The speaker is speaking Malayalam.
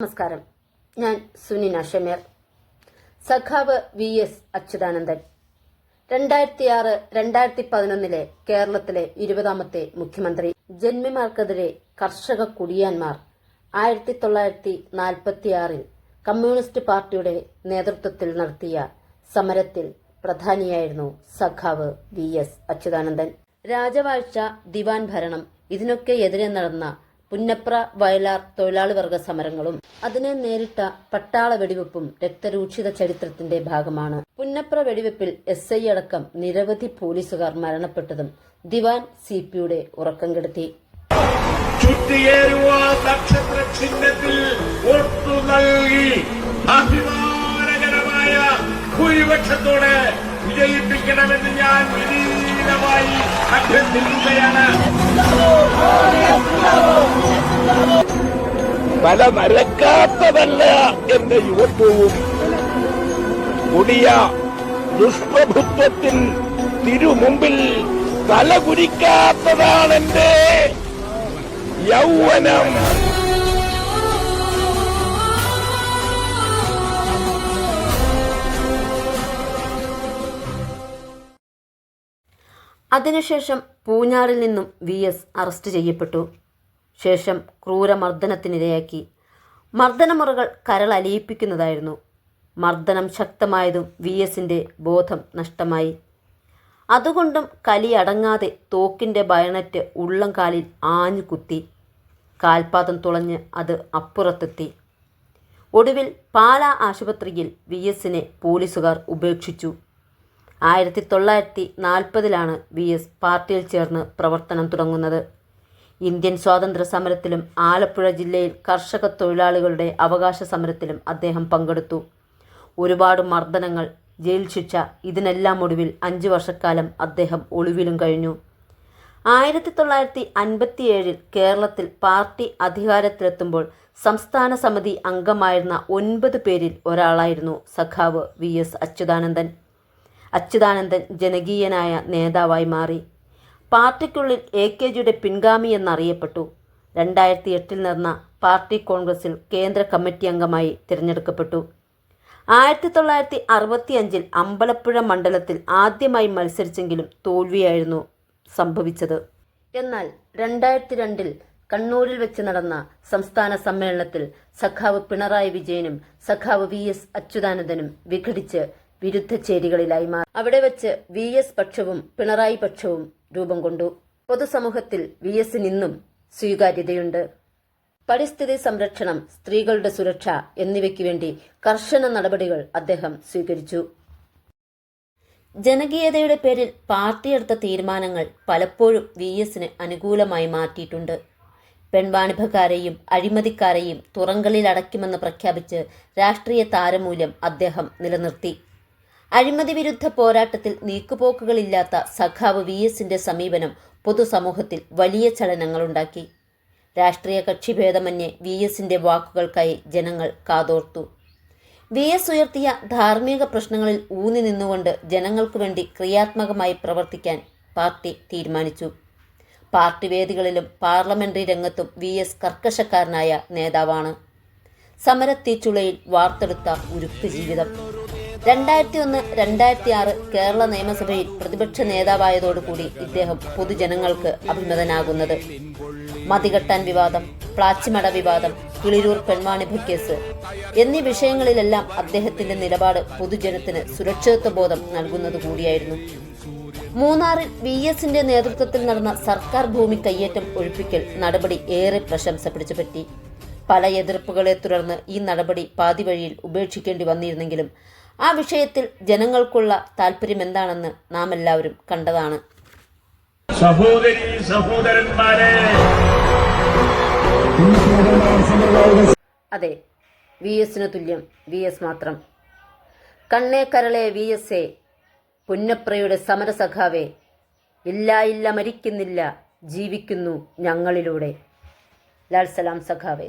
നമസ്കാരം. ഞാൻ സുനിന ഷമീർ സഖാവ് വി എസ് അച്യുതാനന്ദൻ. രണ്ടായിരത്തി ആറ് രണ്ടായിരത്തി പതിനൊന്നിലെ കേരളത്തിലെ ഇരുപതാമത്തെ മുഖ്യമന്ത്രി. ജന്മിമാർക്കെതിരെ കർഷക കുടിയാന്മാർ. ആയിരത്തി തൊള്ളായിരത്തി നാൽപ്പത്തിയാറിൽ കമ്മ്യൂണിസ്റ്റ് പാർട്ടിയുടെ നേതൃത്വത്തിൽ നടത്തിയ സമരത്തിൽ പ്രധാനിയായിരുന്നു സഖാവ് വി എസ് അച്യുതാനന്ദൻ. രാജവാഴ്ച ദിവാൻ ഭരണം ഇതിനൊക്കെ എതിരെ നടന്ന പുന്നപ്ര വയലാർ തൊഴിലാളി വർഗ സമരങ്ങളും അതിനെ നേരിട്ട പട്ടാള വെടിവെപ്പും രക്തരൂക്ഷിത ചരിത്രത്തിന്റെ ഭാഗമാണ്. പുന്നപ്ര വെടിവെപ്പിൽ എസ് ഐ അടക്കം നിരവധി പോലീസുകാർ മരണപ്പെട്ടതും ദിവാൻ സി പിയുടെ ഉറക്കം കെടുത്തി. ഭൂരിപക്ഷത്തോടെ വിജയിപ്പിക്കണമെന്ന് ഞാൻ വിനീതമായി അഭ്യർത്ഥിക്കുകയാണ്. തല നരക്കാത്തതല്ല എന്റെ യുവത്വവും. കൊടിയ ദുഷ്പ്രഭുത്വത്തിൽ തിരുമുമ്പിൽ തലകുരിക്കാത്തതാണെന്റെ യൗവനം. അതിനുശേഷം പൂഞ്ഞാറിൽ നിന്നും വി എസ് അറസ്റ്റ് ചെയ്യപ്പെട്ടു. ശേഷം ക്രൂരമർദ്ദനത്തിനിരയാക്കി. മർദ്ദനമുറകൾ കരളലിയിപ്പിക്കുന്നതായിരുന്നു. മർദ്ദനം ശക്തമായതും വി എസിന്റെ ബോധം നഷ്ടമായി. അതുകൊണ്ടും കലി അടങ്ങാതെ തോക്കിന്റെ ബയണറ്റ് ഉള്ളം കാലിൽ ആഞ്ഞു കുത്തി. കാൽപാദം തുളഞ്ഞ് അത് അപ്പുറത്തെത്തി. ഒടുവിൽ പാലാ ആശുപത്രിയിൽ വി എസിനെ പോലീസുകാർ ഉപേക്ഷിച്ചു. ആയിരത്തി തൊള്ളായിരത്തി നാൽപ്പതിലാണ് വി എസ് പാർട്ടിയിൽ ചേർന്ന് പ്രവർത്തനം തുടങ്ങുന്നത്. ഇന്ത്യൻ സ്വാതന്ത്ര്യ സമരത്തിലും ആലപ്പുഴ ജില്ലയിൽ കർഷക തൊഴിലാളികളുടെ അവകാശ സമരത്തിലും അദ്ദേഹം പങ്കെടുത്തു. ഒരുപാട് മർദ്ദനങ്ങൾ ജയിൽ ശിക്ഷ ഇതിനെല്ലാം ഒടുവിൽ അഞ്ച് വർഷക്കാലം അദ്ദേഹം ഒളിവിലും കഴിഞ്ഞു. ആയിരത്തി തൊള്ളായിരത്തി അൻപത്തിയേഴിൽ കേരളത്തിൽ പാർട്ടി അധികാരത്തിലെത്തുമ്പോൾ സംസ്ഥാന സമിതി അംഗമായിരുന്ന ഒൻപത് പേരിൽ ഒരാളായിരുന്നു സഖാവ് വി എസ് അച്യുതാനന്ദൻ. അച്യുതാനന്ദൻ ജനകീയനായ നേതാവായി മാറി. പാർട്ടിക്കുള്ളിൽ എ കെ ജിയുടെ പിൻഗാമി എന്നറിയപ്പെട്ടു. രണ്ടായിരത്തി എട്ടിൽ നടന്ന പാർട്ടി കോൺഗ്രസിൽ കേന്ദ്ര കമ്മിറ്റി അംഗമായി തിരഞ്ഞെടുക്കപ്പെട്ടു. ആയിരത്തി തൊള്ളായിരത്തി അറുപത്തി അഞ്ചിൽ അമ്പലപ്പുഴ മണ്ഡലത്തിൽ ആദ്യമായി മത്സരിച്ചെങ്കിലും തോൽവിയായിരുന്നു സംഭവിച്ചത്. എന്നാൽ രണ്ടായിരത്തി രണ്ടിൽ കണ്ണൂരിൽ വെച്ച് നടന്ന സംസ്ഥാന സമ്മേളനത്തിൽ സഖാവ് പിണറായി വിജയനും സഖാവ് വി എസ് അച്യുതാനന്ദനും വിഘടിച്ച് വിരുദ്ധ ചേരികളിലായി മാറി. അവിടെ വെച്ച് വി എസ് പക്ഷവും പിണറായി പക്ഷവും രൂപം കൊണ്ടു. പൊതുസമൂഹത്തിൽ വി എസിനിന്നും സ്വീകാര്യതയുണ്ട്. പരിസ്ഥിതി സംരക്ഷണം സ്ത്രീകളുടെ സുരക്ഷ എന്നിവയ്ക്ക് വേണ്ടി കർശന നടപടികൾ അദ്ദേഹം സ്വീകരിച്ചു. ജനകീയതയുടെ പേരിൽ പാർട്ടി എടുത്ത തീരുമാനങ്ങൾ പലപ്പോഴും വി എസിന് അനുകൂലമായി മാറ്റിയിട്ടുണ്ട്. പെൺവാണിഭക്കാരെയും അഴിമതിക്കാരെയും തുറങ്കലിൽ അടയ്ക്കുമെന്ന് പ്രഖ്യാപിച്ച് രാഷ്ട്രീയ താരമൂല്യം അദ്ദേഹം നിലനിർത്തി. അഴിമതി വിരുദ്ധ പോരാട്ടത്തിൽ നീക്കുപോക്കുകളില്ലാത്ത സഖാവ് വി എസിന്റെ സമീപനം പൊതുസമൂഹത്തിൽ വലിയ ചലനങ്ങളുണ്ടാക്കി. രാഷ്ട്രീയ കക്ഷിഭേദമന്യേ വി എസിന്റെ വാക്കുകൾക്കായി ജനങ്ങൾ കാതോർത്തു. വി എസ് ഉയർത്തിയ ധാർമ്മിക പ്രശ്നങ്ങളിൽ ഊന്നി നിന്നുകൊണ്ട് ജനങ്ങൾക്കു വേണ്ടി ക്രിയാത്മകമായി പ്രവർത്തിക്കാൻ പാർട്ടി തീരുമാനിച്ചു. പാർട്ടി വേദികളിലും പാർലമെന്ററി രംഗത്തും വി എസ് കർക്കശക്കാരനായ നേതാവാണ്. സമരത്തീച്ചുളയിൽ വാർത്തെടുത്ത ഉരുക്ക് ജീവിതം. രണ്ടായിരത്തി ഒന്ന് രണ്ടായിരത്തി ആറ് കേരള നിയമസഭയിൽ പ്രതിപക്ഷ നേതാവായതോടുകൂടി ഇദ്ദേഹം പൊതുജനങ്ങൾക്ക് അഭിമതനാകുന്നത്. മതികെട്ടാൻ വിവാദം പ്ലാച്ചിമട വിവാദം കിളിരൂർ പെൺവാണിഭ കേസ് എന്നീ വിഷയങ്ങളിലെല്ലാം അദ്ദേഹത്തിന്റെ നിലപാട് പൊതുജനത്തിന് സുരക്ഷിതത്വ ബോധം നൽകുന്നത് കൂടിയായിരുന്നു. മൂന്നാറിൽ വി എസിന്റെ നേതൃത്വത്തിൽ നടന്ന സർക്കാർ ഭൂമി കയ്യേറ്റം ഒഴിപ്പിക്കൽ നടപടി ഏറെ പ്രശംസ പിടിച്ചുപറ്റി പല എതിർപ്പുകളെ തുടർന്ന് ഈ നടപടി പാതിവഴിയിൽ ഉപേക്ഷിക്കേണ്ടി വന്നിരുന്നെങ്കിലും ആ വിഷയത്തിൽ ജനങ്ങൾക്കുള്ള താല്പര്യം എന്താണെന്ന് നാം എല്ലാവരും കണ്ടതാണ്. സഹോദരി സഹോദരന്മാരെ. അതെ വി എസിന് തുല്യം വി എസ് മാത്രം. കണ്ണേ കരളെ വി എസ് എ പുന്നപ്രയുടെ സമരസഖാവേ ഇല്ല ഇല്ല മരിക്കുന്നില്ല ജീവിക്കുന്നു ഞങ്ങളിലൂടെ. ലാൽ സലാം സഖാവേ.